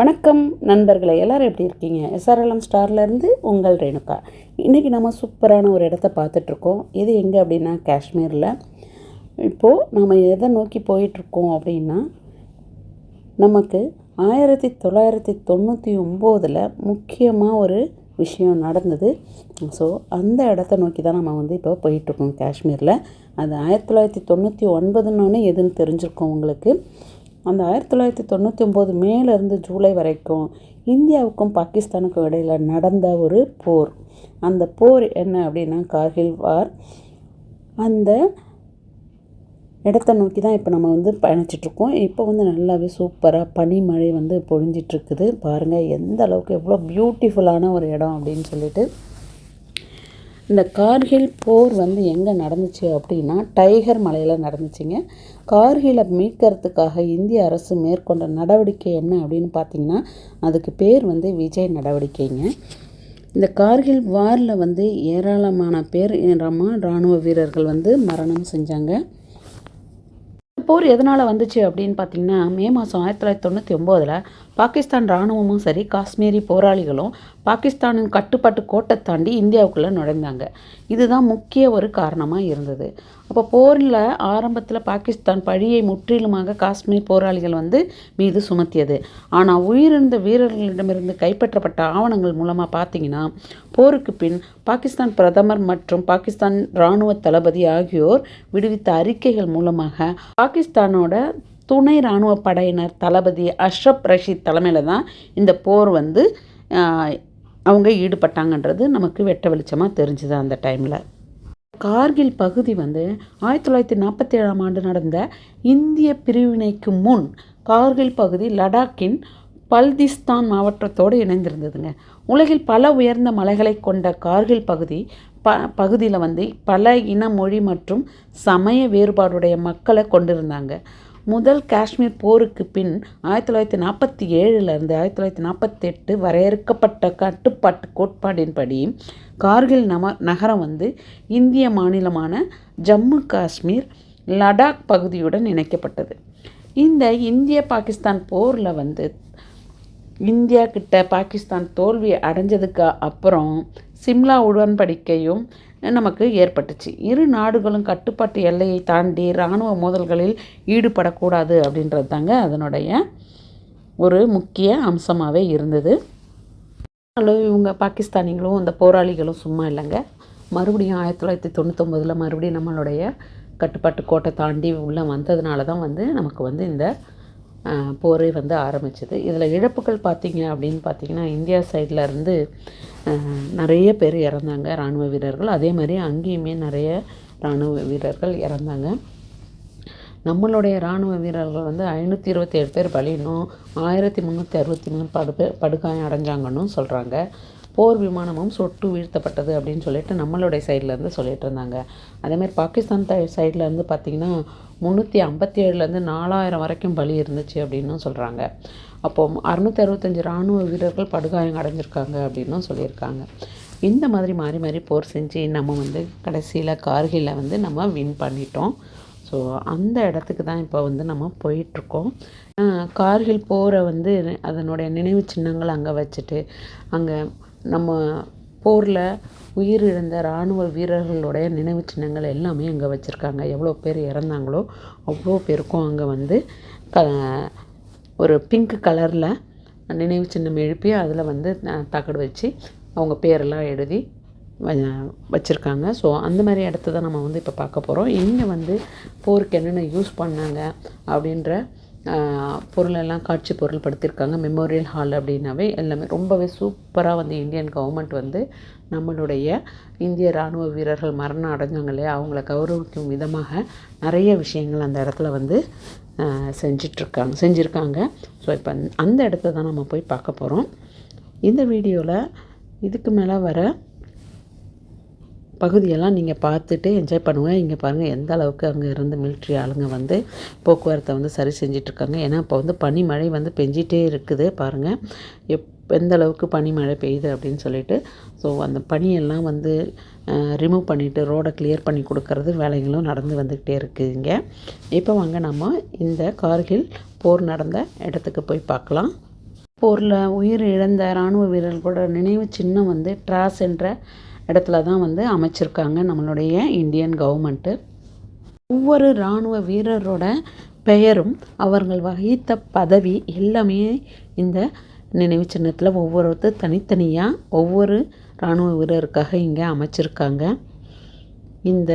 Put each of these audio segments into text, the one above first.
வணக்கம் நண்பர்களை எல்லோரும் எப்படி இருக்கீங்க? எஸ்ஆர்எல்எம் ஸ்டார்லேருந்து உங்கள் ரேணுகா. இன்றைக்கி நம்ம சூப்பரான ஒரு இடத்த பார்த்துட்ருக்கோம். இது எங்கே அப்படின்னா காஷ்மீரில். இப்போது நம்ம எதை நோக்கி போயிட்டுருக்கோம் அப்படின்னா நமக்கு ஆயிரத்தி தொள்ளாயிரத்தி தொண்ணூற்றி ஒம்போதில் முக்கியமாக ஒரு விஷயம் நடந்தது. ஸோ அந்த இடத்த நோக்கி தான் நம்ம வந்து இப்போ போயிட்டுருக்கோம் காஷ்மீரில். அது ஆயிரத்தி தொள்ளாயிரத்தி தொண்ணூற்றி ஒன்பதுன்னொன்னே எதுன்னு தெரிஞ்சிருக்கோம் உங்களுக்கு. அந்த ஆயிரத்தி தொள்ளாயிரத்தி தொண்ணூற்றி ஒம்பது மேலேருந்து ஜூலை வரைக்கும் இந்தியாவுக்கும் பாகிஸ்தானுக்கும் இடையில் நடந்த ஒரு போர். அந்த போர் என்ன அப்படின்னா கார்கில் வார். அந்த இடத்த நோக்கி தான் இப்போ நம்ம வந்து பயணிச்சிட்ருக்கோம் இப்போ வந்து நல்லாவே சூப்பராக பனிமழை வந்து பொழிஞ்சிட்ருக்குது பாருங்கள் எந்த அளவுக்கு எவ்வளோ பியூட்டிஃபுல்லான ஒரு இடம் அப்படின்னு சொல்லிட்டு இந்த கார்கில் போர் வந்து எங்கே நடந்துச்சு அப்படின்னா டைகர் மலையில் நடந்துச்சுங்க. கார்கிலை மீட்கிறதுக்காக இந்திய அரசு மேற்கொண்ட நடவடிக்கை என்ன அப்படின்னு பார்த்தீங்கன்னா அதுக்கு பேர் வந்து விஜய் நடவடிக்கைங்க. இந்த கார்கில் வாரில் வந்து ஏராளமான பேர் ரமா இராணுவ வீரர்கள் வந்து மரணம் செஞ்சாங்க. போர் எதனால் வந்துச்சு அப்படின்னு பார்த்தீங்கன்னா மே மாதம் ஆயிரத்தி தொள்ளாயிரத்தி தொண்ணூற்றி ஒம்போதில் பாகிஸ்தான் இராணுவமும் சரி காஷ்மீரி போராளிகளும் பாகிஸ்தானின் கட்டுப்பாட்டு கோட்டை தாண்டி இந்தியாவுக்குள்ளே நுழைந்தாங்க. இதுதான் முக்கிய ஒரு காரணமாக இருந்தது. அப்போ போரில் ஆரம்பத்தில் பாகிஸ்தான் பழியை முற்றிலுமாக காஷ்மீர் போராளிகள் வந்து மீது சுமத்தியது. ஆனால் உயிரிழந்த வீரர்களிடமிருந்து கைப்பற்றப்பட்ட ஆவணங்கள் மூலமாக பார்த்தீங்கன்னா போருக்கு பின் பாகிஸ்தான் பிரதமர் மற்றும் பாகிஸ்தான் இராணுவ தளபதி ஆகியோர் விடுவித்த அறிக்கைகள் மூலமாக பாகிஸ்தானோட துணை இராணுவ படையினர் தளபதி அஷ்ரப் ரஷீத் தலைமையில் தான் இந்த போர் வந்து அவங்க ஈடுபட்டாங்கன்றது நமக்கு வெட்ட வெளிச்சமாக தெரிஞ்சுது அந்த டைமில். கார்கில் பகுதி வந்து ஆயிரத்தி தொள்ளாயிரத்தி நாற்பத்தி ஏழாம் ஆண்டு நடந்த இந்திய பிரிவினைக்கு முன் கார்கில் பகுதி லடாக்கின் பல்திஸ்தான் மாவட்டத்தோடு இணைந்திருந்ததுங்க. உலகில் பல உயர்ந்த மலைகளை கொண்ட கார்கில் பகுதி ப பகுதியில் வந்து பல இன மொழி மற்றும் சமய வேறுபாடுடைய மக்களை கொண்டிருந்தாங்க. முதல் காஷ்மீர் போருக்கு பின் ஆயிரத்தி தொள்ளாயிரத்தி நாற்பத்தி ஏழுலேருந்து ஆயிரத்தி தொள்ளாயிரத்தி நாற்பத்தெட்டு வரையறுக்கப்பட்ட கட்டுப்பாட்டு கோட்பாடின்படி கார்கில் நம நகரம் வந்து இந்திய மாநிலமான ஜம்மு காஷ்மீர் லடாக் பகுதியுடன் இணைக்கப்பட்டது. இந்த இந்திய பாகிஸ்தான் போரில் வந்து இந்தியா கிட்ட பாகிஸ்தான் தோல்வி அடைஞ்சதுக்கு அப்புறம் சிம்லா உடன்படிக்கையும் நமக்கு ஏற்பட்டுச்சு. இரு நாடுகளும் கட்டுப்பாட்டு எல்லையை தாண்டி இராணுவ மோதல்களில் ஈடுபடக்கூடாது அப்படின்றது தாங்க அதனுடைய ஒரு முக்கிய அம்சமாகவே இருந்தது. இவங்க பாகிஸ்தானிகளும் அந்த போராளிகளும் சும்மா இல்லைங்க. மறுபடியும் ஆயிரத்தி தொள்ளாயிரத்தி தொண்ணூத்தொம்பதில் மறுபடியும் நம்மளுடைய கட்டுப்பாட்டு கோட்டை தாண்டி உள்ளே வந்ததுனால தான் வந்து நமக்கு வந்து இந்த போரே வந்து ஆரம்பிச்சது. இதில் இழப்புகள் பார்த்திங்க அப்படின்னு பார்த்திங்கன்னா இந்தியா சைடில் இருந்து நிறைய பேர் இறந்தாங்க இராணுவ வீரர்கள். அதே மாதிரி அங்கேயுமே நிறைய இராணுவ வீரர்கள் இறந்தாங்க. நம்மளுடைய இராணுவ வீரர்கள் வந்து ஐநூற்றி இருபத்தி ஏழு பேர் பலினும் ஆயிரத்தி முந்நூற்றி அறுபத்தி மூணு படு பேர் படுகாயம் அடைஞ்சாங்கன்னு சொல்கிறாங்க போர் விமானமும் சொட்டு வீழ்த்தப்பட்டது அப்படின்னு சொல்லிட்டு நம்மளுடைய சைட்லேருந்து சொல்லிட்டு இருந்தாங்க. அதேமாதிரி பாகிஸ்தான் சைட்லேருந்து பார்த்திங்கன்னா முந்நூற்றி ஐம்பத்தி ஏழுலேருந்து நாலாயிரம் வரைக்கும் பலி இருந்துச்சு அப்படின்னும் சொல்கிறாங்க அப்போது அறுநூற்றி அறுபத்தஞ்சி இராணுவ வீரர்கள் படுகாயம் அடைஞ்சிருக்காங்க அப்படின்னும் சொல்லியிருக்காங்க. இந்த மாதிரி மாறி மாறி போர் செஞ்சு நம்ம வந்து கடைசியில் கார்கிலை வந்து நம்ம வின் பண்ணிட்டோம். ஸோ அந்த இடத்துக்கு தான் இப்போ வந்து நம்ம போயிட்டுருக்கோம். கார்கில் போரை வந்து அதனுடைய நினைவு சின்னங்கள் அங்கே வச்சுட்டு அங்கே நம்ம போரில் உயிரிழந்த இராணுவ வீரர்களுடைய நினைவு சின்னங்கள் எல்லாமே அங்கே வச்சுருக்காங்க. எவ்வளோ பேர் இறந்தாங்களோ அவ்வளோ பேருக்கும் அங்கே வந்து க ஒரு பிங்க் கலரில் நினைவு சின்னம் எழுப்பி அதில் வந்து தகடு வச்சு அவங்க பேரெல்லாம் எழுதி வச்சுருக்காங்க. ஸோ அந்த மாதிரி இடத்த தான் நம்ம வந்து இப்போ பார்க்க போகிறோம் இங்கே வந்து போருக்கு என்னென்ன யூஸ் பண்ணாங்க அப்படின்ற பொருளெல்லாம் காட்சி பொருள் படுத்தியிருக்காங்க மெமோரியல் ஹால் அப்படின்னாவே எல்லாமே ரொம்பவே சூப்பராக வந்து இந்தியன் கவர்மெண்ட் வந்து நம்மளுடைய இந்திய இராணுவ வீரர்கள் மரணம் அடைஞ்சாங்க இல்லையா அவங்கள கௌரவிக்கும் விதமாக நிறைய விஷயங்கள் அந்த இடத்துல வந்து செஞ்சிட்ருக்காங்க செஞ்சுருக்காங்க. ஸோ இப்போ அந்த இடத்த தான் நம்ம போய் பார்க்க போகிறோம் இந்த வீடியோவில் இதுக்கு மேலே வர பகுதியெல்லாம் நீங்கள் பார்த்துட்டு என்ஜாய் பண்ணுங்கள் இங்கே பாருங்கள் எந்த அளவுக்கு அங்கே இருந்து மிலிட்ரி ஆளுங்க வந்து போக்குவரத்தை வந்து சரி செஞ்சிட்ருக்காங்க. ஏன்னா இப்போ வந்து பனிமழை வந்து பெஞ்சிட்டே இருக்குது பாருங்கள் எப் எந்த அளவுக்கு பனிமழை பெய்யுது அப்படின்னு சொல்லிட்டு ஸோ அந்த பனியெல்லாம் வந்து ரிமூவ் பண்ணிவிட்டு ரோடை கிளியர் பண்ணி கொடுக்கறது வேலைகளும் நடந்து வந்துக்கிட்டே இருக்குதுங்க இப்போ வாங்க நம்ம இந்த கார்கில் போர் நடந்த இடத்துக்கு போய் பார்க்கலாம். போரில் உயிர் இழந்த இராணுவ வீரர்களோட நினைவு சின்னம் வந்து ட்ராஸ் என்ற இடத்துல தான் வந்து அமைச்சிருக்காங்க நம்மளுடைய இந்தியன் கவர்மெண்ட்டு ஒவ்வொரு இராணுவ வீரரோட பெயரும் அவர்கள் வகித்த பதவி எல்லாமே இந்த நினைவு சின்னத்தில் ஒவ்வொருத்தர் தனித்தனியாக ஒவ்வொரு இராணுவ வீரருக்காக இங்கே அமைச்சிருக்காங்க. இந்த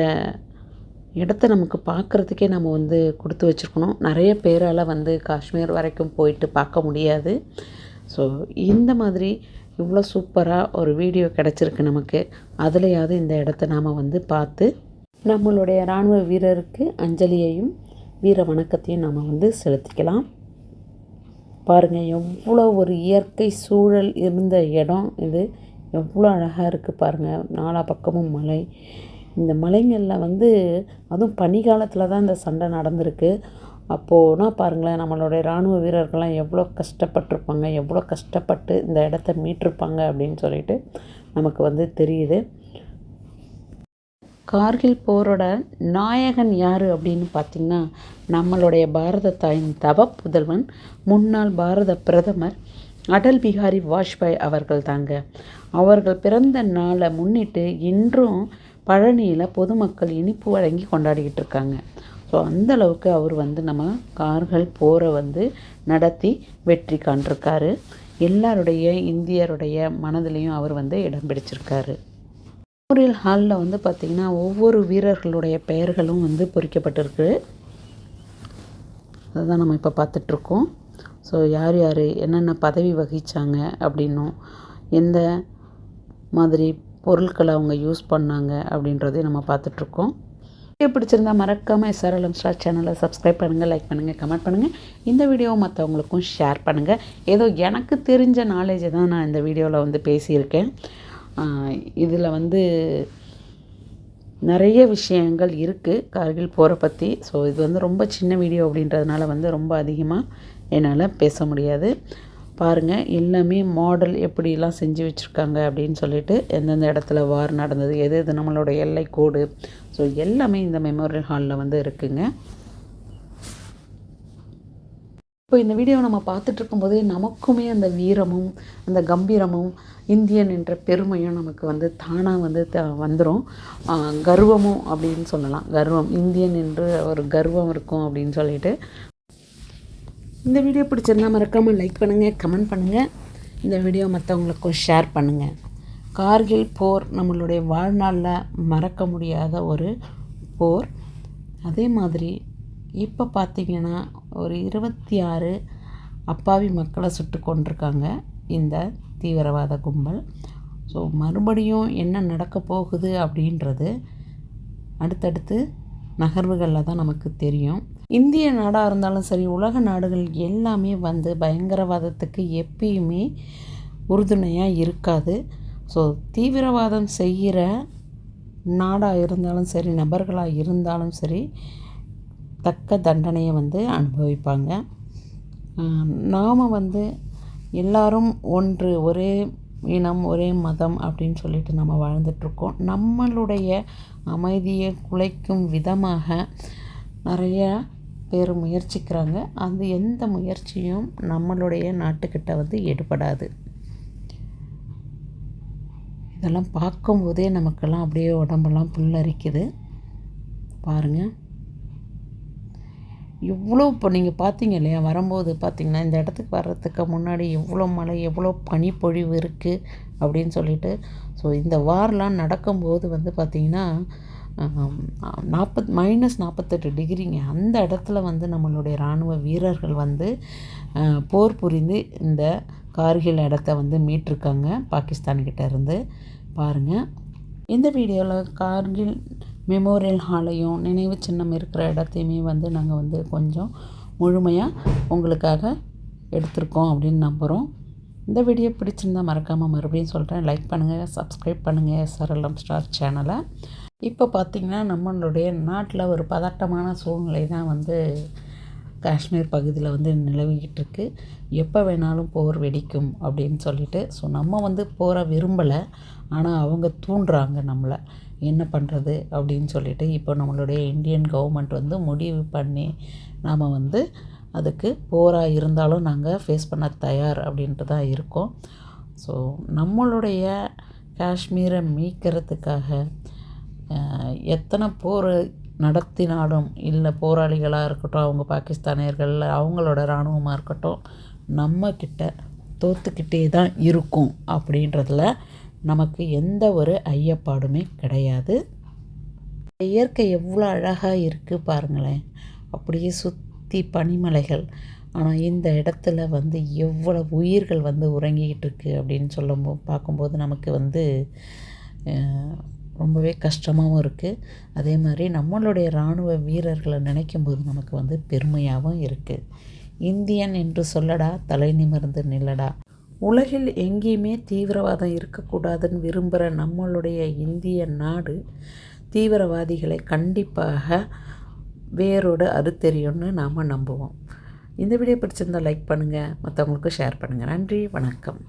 இடத்த நமக்கு பார்க்குறதுக்கே நம்ம வந்து கொடுத்து வச்சுருக்கணும். நிறைய பேரால் வந்து காஷ்மீர் வரைக்கும் போயிட்டு பார்க்க முடியாது. ஸோ இந்த மாதிரி இவ்வளோ சூப்பராக ஒரு வீடியோ கிடச்சிருக்கு நமக்கு. அதுலையாவது இந்த இடத்த நாம் வந்து பார்த்து நம்மளுடைய இராணுவ வீரருக்கு அஞ்சலியையும் வீர வணக்கத்தையும் நாம் வந்து செலுத்திக்கலாம். பாருங்கள் எவ்வளோ ஒரு இயற்கை சூழல் இருந்த இடம் இது. எவ்வளோ அழகாக இருக்குது பாருங்கள் நாலா பக்கமும் மலை. இந்த மலைங்களில் வந்து அதுவும் பனிக்காலத்தில் தான் இந்த சண்டை நடந்திருக்கு. அப்போனா பாருங்களேன் நம்மளுடைய இராணுவ வீரர்கள்லாம் எவ்வளோ கஷ்டப்பட்டிருப்பாங்க எவ்வளோ கஷ்டப்பட்டு இந்த இடத்த மீட்டிருப்பாங்க அப்படின்னு சொல்லிட்டு நமக்கு வந்து தெரியுது. கார்கில் போரோட நாயகன் யார் அப்படின்னு பார்த்திங்கன்னா நம்மளுடைய பாரத தாயின் தவ புதல்வன் முன்னாள் பாரத பிரதமர் அடல் பிஹாரி வாஜ்பாய் அவர்கள் தாங்க. அவர்கள் பிறந்த நாளை முன்னிட்டு இன்றும் பழனியில் பொதுமக்கள் இனிப்பு வழங்கி கொண்டாடிக்கிட்டு இருக்காங்க. ஸோ அந்தளவுக்கு அவர் வந்து நம்ம கார்கள் போரை வந்து நடத்தி வெற்றி காண்டிருக்காரு எல்லாருடைய இந்தியருடைய மனதிலையும் அவர் வந்து இடம் பிடிச்சிருக்காரு. மெமோரியல் ஹாலில் வந்து பார்த்திங்கன்னா ஒவ்வொரு வீரர்களுடைய பெயர்களும் வந்து பொறிக்கப்பட்டிருக்கு. அதுதான் நம்ம இப்போ பார்த்துட்ருக்கோம் ஸோ யார் யார் என்னென்ன பதவி வகித்தாங்க அப்படின்னும் எந்த மாதிரி பொருட்களை அவங்க யூஸ் பண்ணாங்க அப்படின்றதையும் நம்ம பார்த்துட்ருக்கோம் வீடியோ பிடிச்சிருந்தா மறக்காமல் எஸ்ஆர்எல்எம் ஸ்டார் சேனலை சப்ஸ்கிரைப் பண்ணுங்கள் லைக் பண்ணுங்கள் கமெண்ட் பண்ணுங்கள் இந்த வீடியோவை மற்றவங்களுக்கும் ஷேர் பண்ணுங்கள் ஏதோ எனக்கு தெரிஞ்ச நாலேஜை தான் நான் இந்த வீடியோவில் வந்து பேசியிருக்கேன். இதில் வந்து நிறைய விஷயங்கள் இருக்குது கார்கில் போகிற பற்றி ஸோ இது வந்து ரொம்ப சின்ன வீடியோ அப்படின்றதுனால வந்து ரொம்ப அதிகமாக என்னால் பேச முடியாது. பாருங்கள் எல்லாமே மாடல் எப்படிலாம் செஞ்சு வச்சுருக்காங்க அப்படின்னு சொல்லிட்டு எந்தெந்த இடத்துல வார் நடந்தது எது எது நம்மளோட எல்லை கோடு. ஸோ எல்லாமே இந்த மெமோரியல் ஹாலில் வந்து இருக்குங்க. இப்போ இந்த வீடியோவை நம்ம பார்த்துட்டு இருக்கும்போதே நமக்குமே அந்த வீரமும் அந்த கம்பீரமும் இந்தியன் என்ற பெருமையும் நமக்கு வந்து தானாக வந்து த வந்துடும் கர்வமும் அப்படின்னு சொல்லலாம். கர்வம் இந்தியன் என்று ஒரு கர்வம் இருக்கும் அப்படின்னு சொல்லிட்டு இந்த வீடியோ பிடிச்சிருந்தா மறக்காமல் லைக் பண்ணுங்கள் கமெண்ட் பண்ணுங்கள் இந்த வீடியோ மற்றவங்களுக்கும் ஷேர் பண்ணுங்கள் கார்கில் போர் நம்மளுடைய வாழ்நாளில் மறக்க முடியாத ஒரு போர். அதே மாதிரி இப்போ பார்த்திங்கன்னா ஒரு இருபத்தி ஆறு அப்பாவி மக்களை சுட்டு கொண்டிருக்காங்க இந்த தீவிரவாத கும்பல். ஸோ மறுபடியும் என்ன நடக்க போகுது அப்படின்றது அடுத்தடுத்து நகர்வுகளில் தான் நமக்கு தெரியும். இந்திய நாடாக இருந்தாலும் சரி உலக நாடுகள் எல்லாமே வந்து பயங்கரவாதத்துக்கு எப்பயுமே உறுதுணையாக இருக்காது. ஸோ தீவிரவாதம் செய்கிற நாடாக இருந்தாலும் சரி நபர்களாக இருந்தாலும் சரி தக்க தண்டனையை வந்து அனுபவிப்பாங்க. நாம் வந்து எல்லாரும் ஒன்று ஒரே இனம் ஒரே மதம் அப்படின்னு சொல்லிட்டு நம்ம வாழ்ந்துட்டுருக்கோம். நம்மளுடைய அமைதியை குலைக்கும் விதமாக நிறையா பேர் முயற்சிக்கிறாங்க. அந்த எந்த முயற்சியும் நம்மளுடைய நாட்டுக்கிட்ட வந்து எடுபடாது இதெல்லாம் பார்க்கும்போதே நமக்கெல்லாம் அப்படியே உடம்பெல்லாம் புல்லரிக்குது. பாருங்கள் இவ்வளோ இப்போ நீங்கள் பார்த்தீங்க இல்லையா? வரும்போது பார்த்திங்கன்னா இந்த இடத்துக்கு வர்றதுக்கு முன்னாடி எவ்வளோ மழை எவ்வளோ பனிப்பொழிவு இருக்குது அப்படின்னு சொல்லிட்டு. ஸோ இந்த வாரெலாம் நடக்கும்போது வந்து பார்த்திங்கன்னா நாற்பத் மைனஸ் நாற்பத்தெட்டு டிகிரிங்க அந்த இடத்துல வந்து நம்மளுடைய இராணுவ வீரர்கள் வந்து போர் புரிந்து இந்த கார்கில் இடத்த வந்து மீட்டிருக்காங்க பாகிஸ்தான்கிட்ட இருந்து. பாருங்கள் இந்த வீடியோவில் கார்கில் மெமோரியல் ஹாலையும் நினைவு சின்னம் இருக்கிற இடத்தையுமே வந்து நாங்கள் வந்து கொஞ்சம் முழுமையாக உங்களுக்காக எடுத்திருக்கோம் அப்படின்னு நம்புகிறோம் இந்த வீடியோ பிடிச்சிருந்தா மறக்காமல் மறுபடியும் சொல்கிறேன் லைக் பண்ணுங்கள் சப்ஸ்கிரைப் பண்ணுங்கள் எஸ்ஆர்எல்எம் ஸ்டார் சேனலை இப்போ பார்த்திங்கன்னா நம்மளுடைய நாட்டில் ஒரு பதட்டமான சூழ்நிலை தான் வந்து காஷ்மீர் பகுதியில் வந்து நிலவிக்கிட்டு இருக்கு. எப்போ வேணாலும் போர் வெடிக்கும் அப்படின்னு சொல்லிட்டு ஸோ நம்ம வந்து போகிற விரும்பலை. ஆனால் அவங்க தூண்டுறாங்க நம்மளை. என்ன பண்ணுறது அப்படின்னு சொல்லிட்டு இப்போ நம்மளுடைய இந்தியன் கவர்மெண்ட் வந்து முடிவு பண்ணி நாம் வந்து அதுக்கு போராக இருந்தாலும் நாங்கள் ஃபேஸ் பண்ண தயார் அப்படின்ட்டு தான் இருக்கோம். ஸோ நம்மளுடைய காஷ்மீரை மீட்கிறதுக்காக எத்தனை போர் நடத்தினாலும் இல்லை போராளிகளாக இருக்கட்டும் அவங்க பாகிஸ்தானியர்கள் அவங்களோட இராணுவமாக இருக்கட்டும் நம்மக்கிட்ட தோத்துக்கிட்டே தான் இருக்கும் அப்படின்றதுல நமக்கு எந்த ஒரு ஐயப்பாடுமே கிடையாது. இயற்கை எவ்வளோ அழகாக இருக்குது பாருங்களேன். அப்படியே சுற்றி பனிமலைகள். ஆனால் இந்த இடத்துல வந்து எவ்வளவு உயிர்கள் வந்து உறங்கிக்கிட்டு இருக்கு அப்படின்னு சொல்லும் பார்க்கும்போது நமக்கு வந்து ரொம்பவே கஷ்டமாகவும் இருக்குது அதே மாதிரி நம்மளுடைய இராணுவ வீரர்களை நினைக்கும் போது நமக்கு வந்து பெருமையாகவும் இருக்குது இந்தியன் என்று சொல்லடா தலை நிமிர்ந்து நில்லடா. உலகில் எங்கேயுமே தீவிரவாதம் இருக்கக்கூடாதுன்னு விரும்புகிற நம்மளுடைய இந்திய நாடு தீவிரவாதிகளை கண்டிப்பாக வேரோடு அறுத்தெறியும்னு நாம் நம்புவோம். இந்த வீடியோ பிடிச்சிருந்தால் லைக் பண்ணுங்கள் மற்றவங்களுக்கு ஷேர் பண்ணுங்கள் நன்றி வணக்கம்.